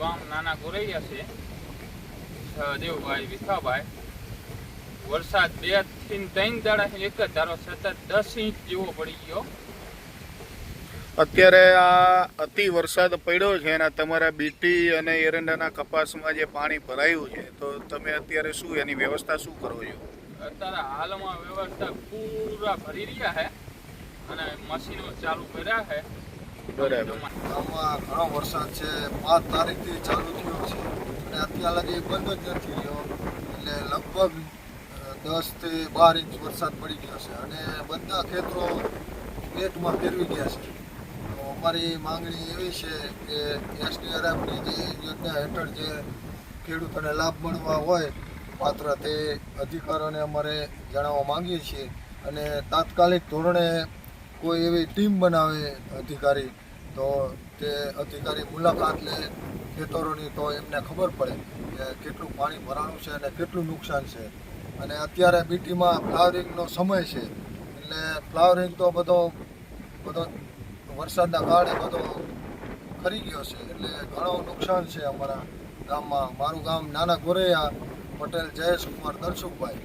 ગામ નાના ગોરૈયા છે સહદેવભાઈ વિખાભાઈ વરસાદ બેથી ત્રણ દાડા એક જ ધારો સતત દસ ઇંચ જેવો પડી ગયો. અત્યારે આ અતિ વરસાદ પડ્યો છે અને તમારા બીટી અને એરંડાના કપાસમાં જે પાણી ભરાયું છે તો તમે અત્યારે શું એની વ્યવસ્થા શું કરો છો? અત્યારે હાલમાં વ્યવસ્થા પૂરા ભરી રહ્યા છે અને મશીનો ચાલુ કર્યા છે. ગામમાં ઘણો વરસાદ છે. પાંચ તારીખથી ચાલુ થયો છે. અને અત્યાર લગી બંધ જ નથી રહ્યો. એટલે લગભગ દસથી બાર ઇંચ વરસાદ પડી ગયો છે. અને બધા ખેતરો પેટમાં ફેરવી ગયા છે. તો અમારી માંગણી એવી છે કે એસડીઆરએફની જે યોજના હેઠળ જે ખેડૂતોને લાભ મળવા હોય પાત્ર તે અધિકારોને અમારે જણાવવા માંગીએ છીએ. અને તાત્કાલિક ધોરણે કોઈ એવી ટીમ બનાવે અધિકારી, તો તે અધિકારી મુલાકાત લે ખેતરોની તો એમને ખબર પડે કે કેટલું પાણી ભરાણું છે અને કેટલું નુકસાન છે. અને અત્યારે બીટીમાં ફ્લાવરિંગનો સમય છે, એટલે ફ્લાવરિંગ તો બધો બધો વરસાદના કારણે બધો ખરી ગયો છે, એટલે ઘણું નુકસાન છે અમારા ગામમાં. મારું ગામ નાના ગોરૈયા પટેલ, જયેશ કુમાર, દર્શુકભાઈ.